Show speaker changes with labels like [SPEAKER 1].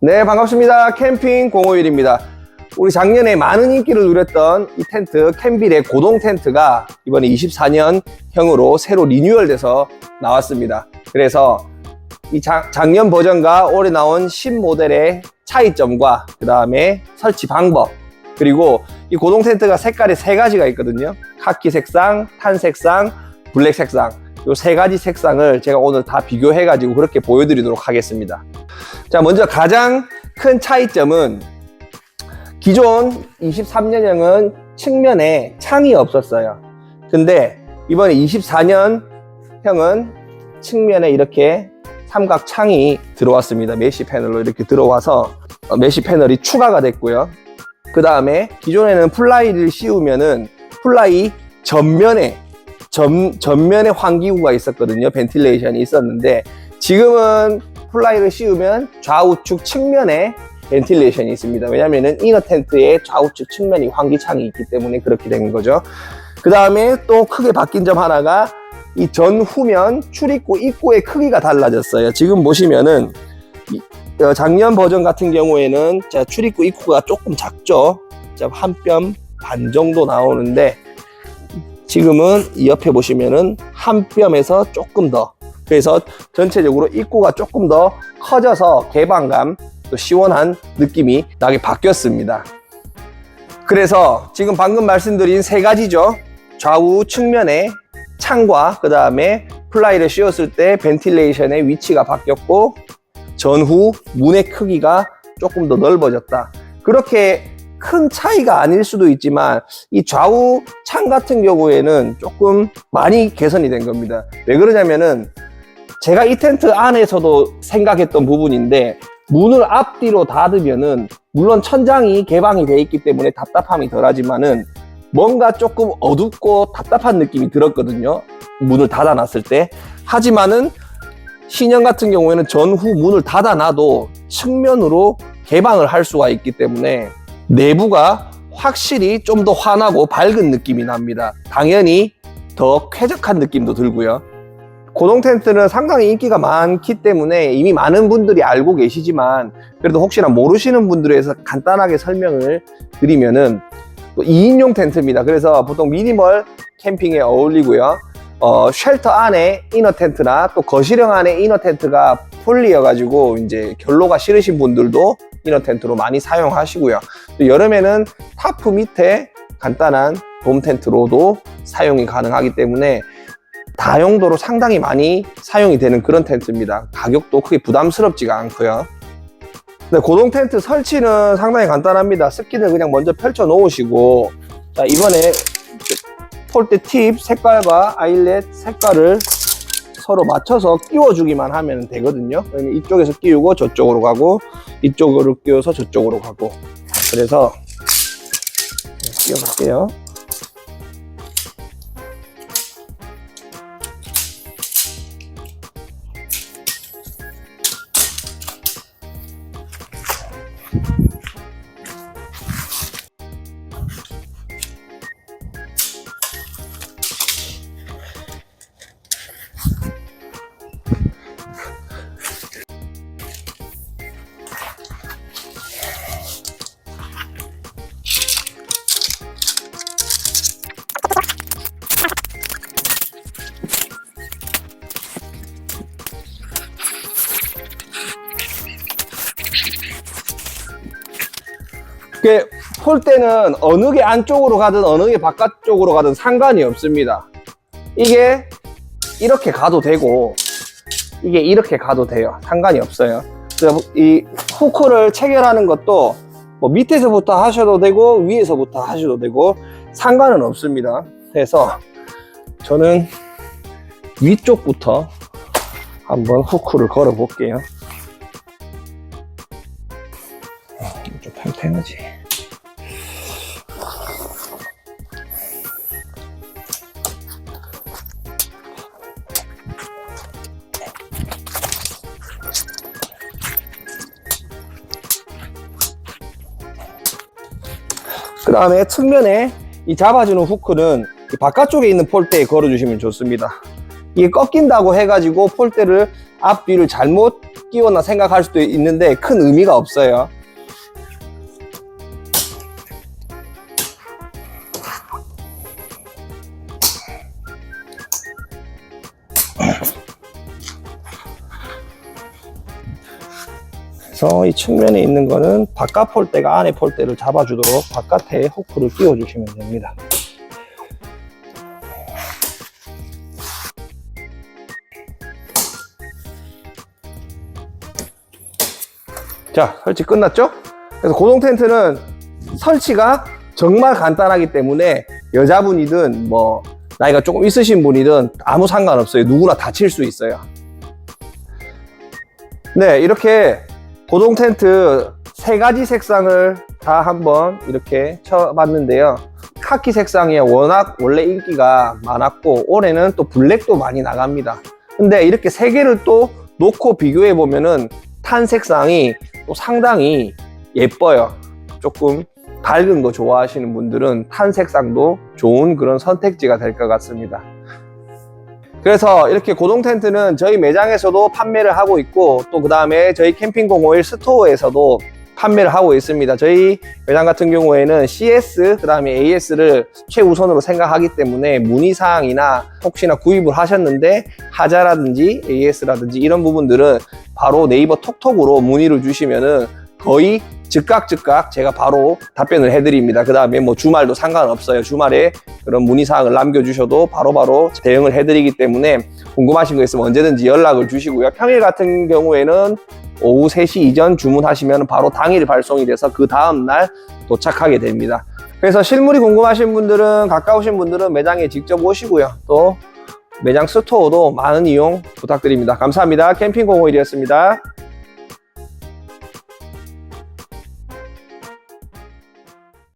[SPEAKER 1] 네, 반갑습니다. 캠핑 051입니다. 우리 작년에 많은 인기를 누렸던 이 텐트, 캠빌의 고동 텐트가 이번에 24년형으로 새로 리뉴얼돼서 나왔습니다. 그래서 이 작, 작년 버전과 올해 나온 신 모델의 차이점과 그 다음에 설치 방법 그리고 이 고동 텐트가 색깔이 세 가지가 있거든요. 카키 색상, 탄 색상, 블랙 색상 이 세 가지 색상을 제가 오늘 다 비교해 가지고 그렇게 보여드리도록 하겠습니다. 자 먼저 가장 큰 차이점은 기존 23년형은 측면에 창이 없었어요. 근데 이번에 24년형은 측면에 이렇게 삼각 창이 들어왔습니다. 메시 패널로 이렇게 들어와서 어, 메시 패널이 추가가 됐고요. 그 다음에 기존에는 플라이를 씌우면은 플라이 전면에 전, 전면에 환기구가 있었거든요. 벤틸레이션이 있었는데 지금은 플라이를 씌우면 좌우측 측면에 벤틸레이션이 있습니다. 왜냐면은 이너 텐트의 좌우측 측면이 환기창이 있기 때문에 그렇게 된 거죠. 그 다음에 또 크게 바뀐 점 하나가 이 전후면 출입구 입구의 크기가 달라졌어요. 지금 보시면은 이- 어, 작년 버전 같은 경우에는 자, 출입구 입구가 조금 작죠. 한 뼘 반 정도 나오는데 지금은 이 옆에 보시면은 한 뼘에서 조금 더 그래서 전체적으로 입구가 조금 더 커져서 개방감 또 시원한 느낌이 나게 바뀌었습니다. 그래서 지금 방금 말씀드린 세 가지죠. 좌우 측면에 창과 그 다음에 플라이를 씌웠을 때 벤틸레이션의 위치가 바뀌었고 전후 문의 크기가 조금 더 넓어졌다. 그렇게 큰 차이가 아닐 수도 있지만 이 좌우 창 같은 경우에는 조금 많이 개선이 된 겁니다. 왜 그러냐면은 제가 이 텐트 안에서도 생각했던 부분인데 문을 앞뒤로 닫으면은 물론 천장이 개방이 돼 있기 때문에 답답함이 덜하지만은 뭔가 조금 어둡고 답답한 느낌이 들었거든요. 문을 닫아놨을 때. 하지만은 신형 같은 경우에는 전후 문을 닫아놔도 측면으로 개방을 할 수가 있기 때문에 내부가 확실히 좀 더 환하고 밝은 느낌이 납니다. 당연히 더 쾌적한 느낌도 들고요. 고동 텐트는 상당히 인기가 많기 때문에 이미 많은 분들이 알고 계시지만 그래도 혹시나 모르시는 분들을 위해서 간단하게 설명을 드리면은 또 2인용 텐트입니다. 그래서 보통 미니멀 캠핑에 어울리고요. 어, 쉘터 안에 이너 텐트나 또 거실형 안에 이너 텐트가 폴리여가지고 이제 결로가 싫으신 분들도 이너 텐트로 많이 사용하시고요. 또 여름에는 타프 밑에 간단한 돔 텐트로도 사용이 가능하기 때문에 다용도로 상당히 많이 사용이 되는 그런 텐트입니다. 가격도 크게 부담스럽지가 않고요. 네, 고동 텐트 설치는 상당히 간단합니다. 스킨을 그냥 먼저 펼쳐 놓으시고 자 이번에 폴대 팁 색깔과 아일렛 색깔을 서로 맞춰서 끼워주기만 하면 되거든요. 그러면 이쪽에서 끼우고 저쪽으로 가고 이쪽으로 끼워서 저쪽으로 가고 자, 그래서 끼워볼게요. 폴대는 어느 게 안쪽으로 가든 어느 게 바깥쪽으로 가든 상관이 없습니다. 이게 이렇게 가도 되고 이게 이렇게 가도 돼요. 상관이 없어요. 이 후크를 체결하는 것도 뭐 밑에서부터 하셔도 되고 위에서부터 하셔도 되고 상관은 없습니다. 그래서 저는 위쪽부터 한번 후크를 걸어 볼게요. 좀 팽팽하지. 그 다음에 측면에 이 잡아주는 후크는 이 바깥쪽에 있는 폴대에 걸어주시면 좋습니다. 이게 꺾인다고 해가지고 폴대를 앞뒤를 잘못 끼웠나 생각할 수도 있는데 큰 의미가 없어요. 그래서 이 측면에 있는 거는 바깥 폴대가 안에 폴대를 잡아주도록 바깥에 후크를 끼워주시면 됩니다. 자, 설치 끝났죠? 그래서 고동 텐트는 설치가 정말 간단하기 때문에 여자분이든 뭐 나이가 조금 있으신 분이든 아무 상관없어요. 누구나 다칠 수 있어요. 네, 이렇게 고동 텐트 세 가지 색상을 다 한번 이렇게 쳐봤는데요. 카키 색상이 워낙 원래 인기가 많았고 올해는 또 블랙도 많이 나갑니다. 근데 이렇게 세 개를 또 놓고 비교해 보면은 탄 색상이 또 상당히 예뻐요. 조금 밝은 거 좋아하시는 분들은 탄 색상도 좋은 그런 선택지가 될 것 같습니다. 그래서 이렇게 고동 텐트는 저희 매장에서도 판매를 하고 있고 또 그 다음에 저희 캠핑 051 스토어에서도 판매를 하고 있습니다. 저희 매장 같은 경우에는 CS 그 다음에 AS를 최우선으로 생각하기 때문에 문의사항이나 혹시나 구입을 하셨는데 하자라든지 AS라든지 이런 부분들은 바로 네이버 톡톡으로 문의를 주시면은 거의 즉각 즉각 제가 바로 답변을 해드립니다. 그 다음에 뭐 주말도 상관없어요. 주말에 그런 문의사항을 남겨주셔도 바로 바로 대응을 해드리기 때문에 궁금하신 거 있으면 언제든지 연락을 주시고요. 평일 같은 경우에는 오후 3시 이전 주문하시면 바로 당일 발송이 돼서 그 다음날 도착하게 됩니다. 그래서 실물이 궁금하신 분들은 가까우신 분들은 매장에 직접 오시고요. 또 매장 스토어도 많은 이용 부탁드립니다. 감사합니다. 캠핑 051이었습니다.